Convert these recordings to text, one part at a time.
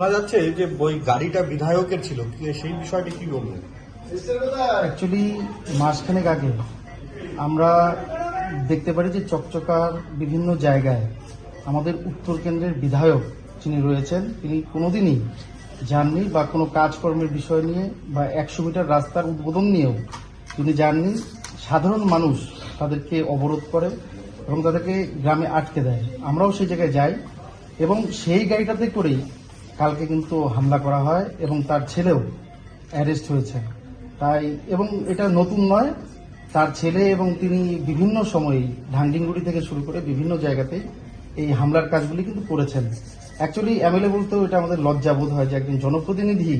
শোনা যাচ্ছে যে ওই গাড়িটা বিধায়কের ছিল। সেই বিষয়টি কি বলবেন অ্যাকচুয়ালি মাসখানেক আগে আমরা দেখতে পারি যে চকচকার বিভিন্ন জায়গায় আমাদের উত্তর কেন্দ্রের বিধায়ক যিনি রয়েছেন, তিনি কোনোদিনই যাননি বা কোনো কাজকর্মের বিষয় নিয়ে বা একশো মিটার রাস্তার উদ্বোধন নিয়েও তিনি যাননি। সাধারণ মানুষ তাদেরকে অবরোধ করে এবং তাদেরকে গ্রামে আটকে দেয়। আমরাও সেই জায়গায় যাই এবং সেই গাড়িটাতে করেই কালকে কিন্তু হামলা করা হয় এবং তার ছেলেও অ্যারেস্ট হয়েছে তাই, এবং এটা নতুন নয়, তার ছেলে এবং তিনি বিভিন্ন সময়ে ঢাঙ্গিংগুড়ি থেকে শুরু করে বিভিন্ন জায়গাতে এই হামলার কাজগুলি কিন্তু করেছেন। অ্যাকচুয়ালি এমএলএ বলতেও এটা আমাদের লজ্জা বোধ হয় যে একজন জনপ্রতিনিধি,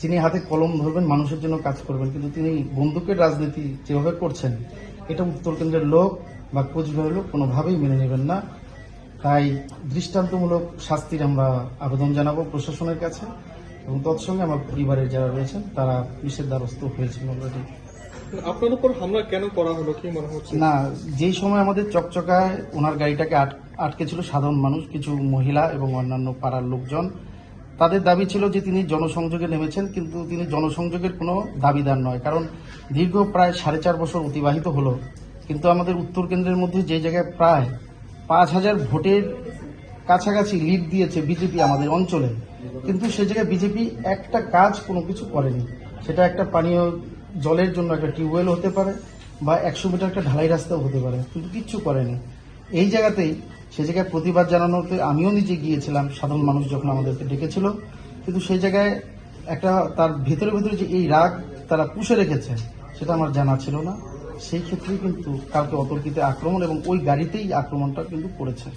যিনি হাতে কলম ধরবেন, মানুষের জন্য কাজ করবেন, কিন্তু তিনি বন্দুকের রাজনীতি যেভাবে করছেন, এটা উত্তর কেন্দ্রের লোক বা কোচবিহারের লোক কোনোভাবেই মেনে নেবেন না। তাই দৃষ্টান্তমূলক শাস্তির আমরা আবেদন জানাব প্রশাসনের কাছে এবং তৎসঙ্গে আমার পরিবারের যারা রয়েছেন তারা পুলিশের দ্বারস্থ হয়েছেন অলরেডি আপনার উপর হামলা কেন করা হলো কি মনে হচ্ছে? না যেই সময় আমাদের চকচকায় ওনার গাড়িটাকে আট- আটকে ছিল সাধারণ মানুষ কিছু মহিলা এবং অন্যান্য পাড়ার লোকজন তাদের দাবি ছিল যে তিনি জনসংযোগে নেমেছেন কিন্তু তিনি জনসংযোগের কোনো দাবিদার নয় কারণ দীর্ঘ প্রায় সাড়ে চার বছর অতিবাহিত হলো। কিন্তু আমাদের উত্তর কেন্দ্রের মধ্যে যে জায়গায় প্রায় পাঁচ হাজার ভোটের কাছাকাছি লিড দিয়েছে বিজেপি আমাদের অঞ্চলে। কিন্তু সে জায়গায় বিজেপি একটা কাজ কোনো কিছু করেনি। সেটা একটা পানীয় জলের জন্য একটা টিউবওয়েল হতে পারে বা একশো মিটার একটা ঢালাই রাস্তাও হতে পারে, কিন্তু কিচ্ছু করেনি। এই জায়গাতেই সে জায়গায় প্রতিবাদ জানানোতে আমিও নিজে গিয়েছিলাম, সাধারণ মানুষ যখন আমাদেরকে ডেকেছিল। কিন্তু সেই জায়গায় একটা তার ভেতরে ভেতরে যে এই রাগ তারা পুষে রেখেছে, সেটা আমার জানা ছিল না। সেই ক্ষেত্রে কিন্তু কালকে অতর্কিত আক্রমণ এবং ওই গাড়িতেই আক্রমণটা কিন্তু করেছে।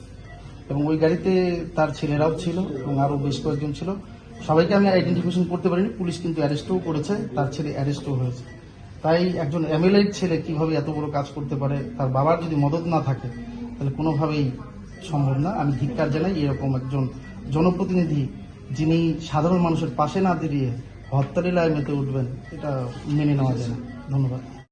এবং ওই গাড়িতে তার ছেলেরাও ছিল এবং আরও বেশ কয়েকজন ছিল। সবাইকে আমি আইডেন্টিফিকেশন করতে পারিনি, পুলিশ কিন্তু অ্যারেস্টও করেছে, তার ছেলে অ্যারেস্টও হয়েছে। তাই একজন এমএলএর ছেলে কীভাবে এত বড় কাজ করতে পারে, তার বাবার যদি মদত না থাকে, তাহলে কোনোভাবেই সম্ভব না। আমি ধিক্কার জানাই এরকম একজন জনপ্রতিনিধি যিনি সাধারণ মানুষের পাশে না দাঁড়িয়ে হত্যালীলায় মেতে উঠবেন, এটা মেনে নেওয়া যায় না। ধন্যবাদ।